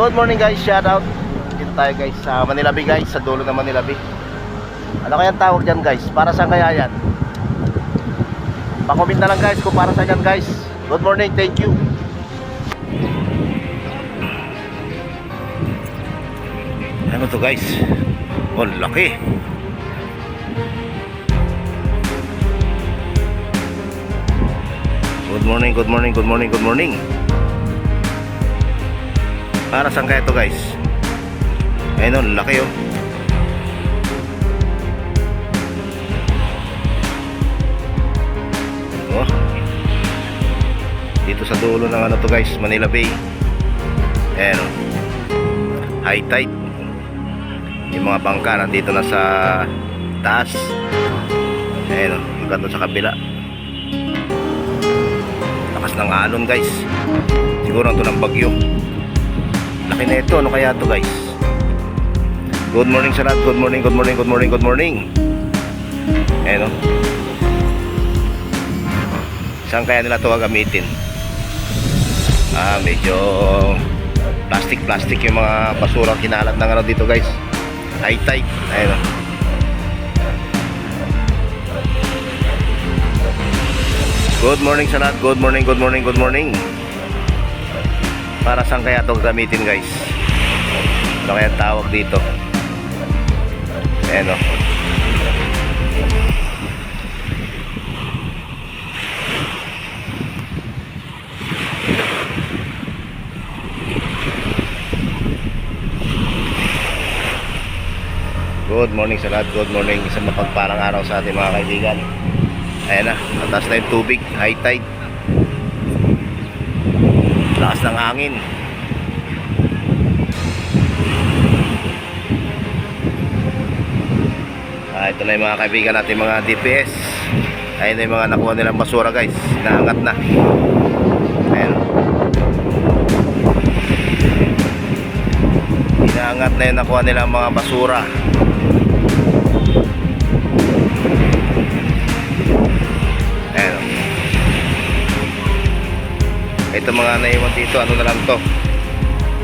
Good morning guys, shout out. Dito tayo guys sa Manila Bay guys, sa dulo ng Manila Bay. Ano kayang tawag dyan guys? Para saan kaya yan? Pakomment na lang guys kung para saan yan guys. Good morning, thank you. Ano to guys? Oh, laki. Good morning, good morning, good morning, good morning. Para saan kaya to guys? Ayun oh, laki oh. Oh. Dito sa dulo ng ano to guys, Manila Bay. Ayan oh. High tide. Yung mga bangka nandito na sa taas. Ayan doon sa kabila. Lakas ng alon guys. Siguro ito ng bagyo. Laki na ito. Ano kaya to guys? Good morning sa lahat. Good morning, good morning, good morning, good morning. Ayan o. Saan kaya nila ito gagamitin? Ah, medyo plastic-plastic yung mga basura kinalat ng ano dito guys. High tide. Ayan o. Good morning sa lahat. Good morning, good morning, good morning. Para saan kaya ito gagamitin guys? Ano kaya tawag dito? Ayan o. Good morning sa lahat. Good morning. Isang mapagparang araw sa ating mga kaibigan. Ayan na. Mataas na yung tubig. High tide. Lakas ng hangin. Ah, ito na yung mga kaibigan natin mga DPS. Ayun na yung mga nakuha nilang basura guys. Naangat na. Ayan. Inaangat na yung nakuha nilang mga basura. Ito mga naiwan dito, ano na lang to.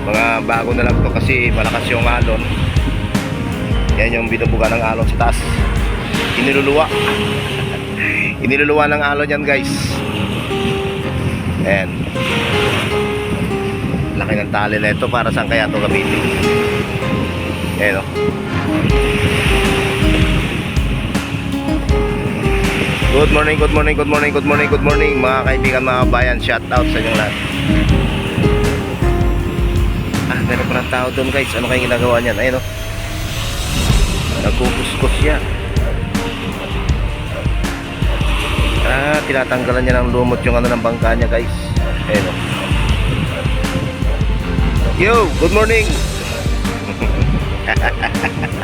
Mga bago na lang to kasi malakas yung alon. Yan yung binubuga ng alon sa taas. Iniluluwa. Iniluluwa ng alon yan guys. Ayan. Laki ng tali na ito para saan kaya ito gamitin. Ayan o. Good morning, good morning, good morning, good morning, good morning mga kaibigan, mga bayan. Shout out sa inyong lahat. Ah, meron pa ng tao doon guys. Ano kayong ginagawa niyan? Ayun o. Nagkukuskus siya. Ah, tinatanggalan niya ng lumot yung ano ng bangka niya guys. Ayun o. Yo, good morning.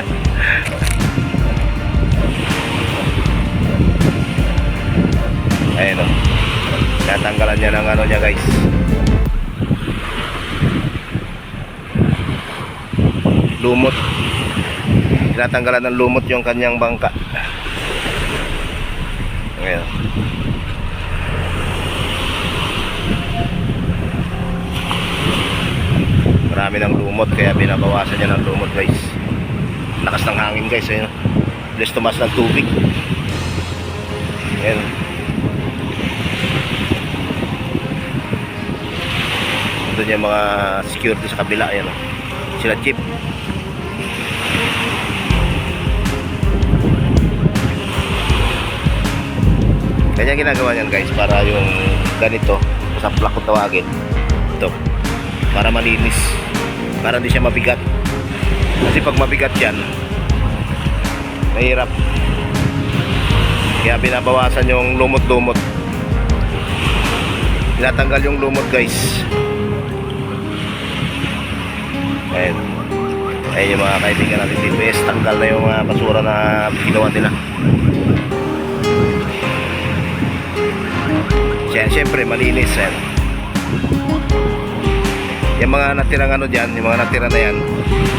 Tinatanggalan niya ng ano niya guys. Lumot. Tinatanggalan ng lumot yung kanyang bangka. Ayun. Marami ng lumot kaya binabawasan niya ng lumot guys. Lakas ng hangin guys. Ayun. Bilis tumas ng tubig. Ayun. Doon yung mga security sa kabila. Ayan. oh. Sila jeep. Kanya ginagawa niyan guys para yung ganito sa plak kung tawagin. Ito. Para malinis. Para hindi siya mabigat. Kasi pag mabigat yan, mahirap. Kaya binabawasan yung lumot-lumot. Tinatanggal yung lumot guys. Ayun. Ayun yung mga kaibigan natin dito. Yes, tanggal na yung mga basura na ginawa nila. Siya, siyempre, malinis. Yan. Yung mga natirang ano dyan, yung mga natira na yan,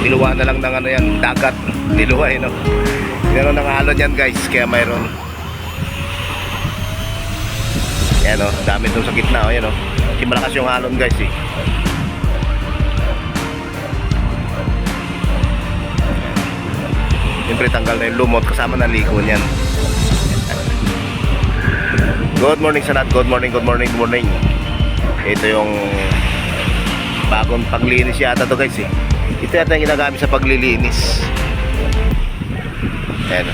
niluwa na lang ng ano yan, dagat. Niluwa, eh, no? Meron ng alon yan, guys. Kaya mayroon. Yan, no? Dami doon sa gitna, oh, yan, no? Kasi malakas yung alon, guys, eh. Siyempre tanggal na yung lumot kasama na liko niyan. Good morning sa lahat. Good morning, good morning, good morning. Ito yung bagong paglinis yata to guys eh. Ito yata yung ginagamit sa paglilinis. Ayan.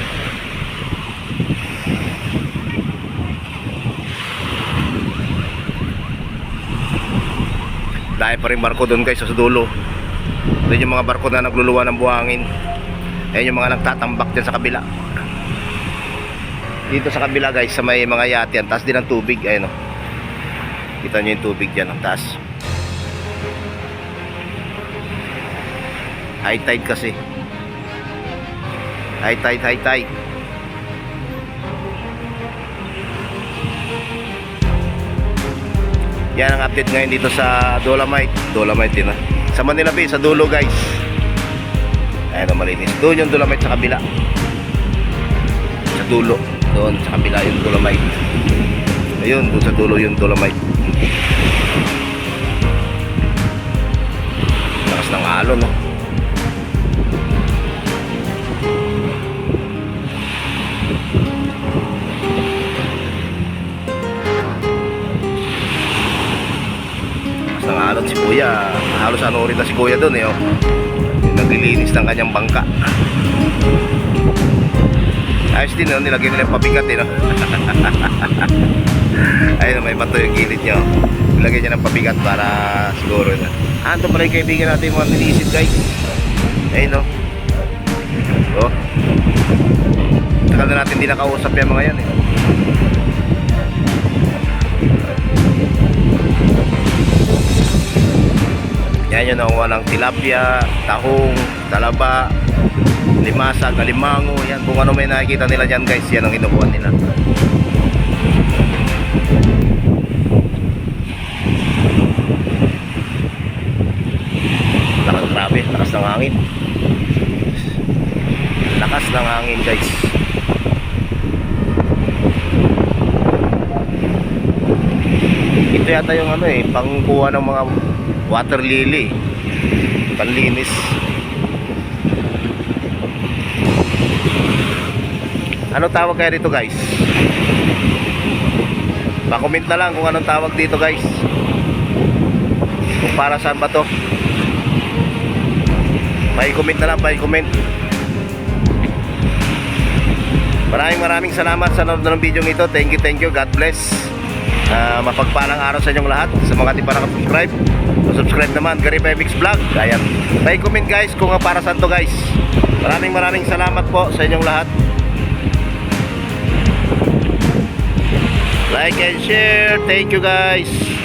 Dahil pa rin barko doon guys sa dulo. Doon yung mga barko na nagluluwa ng buhangin. Ayan yung mga nagtatambak dyan sa kabila. Dito sa kabila guys, sa may mga yate yan. Taas din ang tubig. Ayan o. Kita nyo yung tubig dyan. Ang taas. High tide kasi. High tide, high tide. Yan ang update ngayon dito sa Dolomite. Dolomite din ah. Sa Manila Bay, sa dulo guys. Ayan ang malinis. Doon yung Dolomite sa kabila. Sa dulo. Doon sa kabila yung Dolomite. Ayun, doon sa dulo yung Dolomite. Lakas ng alon, no? Lakas ng alon si Kuya. Halos ano rin na si Kuya doon, eh, oh. Naglilinis ng kanyang bangka. Ayos din, no? Nilagyan nila yung pabigat, eh, no? Ayun, may bato yung gilid niya. oh. Nilagyan niya ng pabigat para siguro na. Ah, ito pala yung kaibigan natin mga nilisit, guys. Ayun, no? Oh. Tagal na natin hindi nakausap yung mga yan, eh. Yan yung nakuha ng tilapia, tahong, talaba, limasa, galimango, yan. Kung ano may nakikita nila dyan guys, yan ang kinukuha nila. Lakas, grabe, lakas ng hangin. Lakas ng hangin guys. Ito yata yung ano eh, pangkuha ng mga water lily. Panlinis. Ano tawag kaya dito guys? Pa-comment na lang kung anong tawag dito guys. Kung para saan ba to? Pa-comment na lang, pa-comment. Maraming maraming salamat sa nanonood ng video ito. Thank you, thank you. God bless. Ah, mapagpalang araw sa inyong lahat. Sa mga di pa nakasubscribe. Subscribe naman, Gary Pemix Vlog. Ayan. Pa-comment guys kung para saan to guys. Maraming maraming salamat po sa inyong lahat. Like and share. Thank you guys.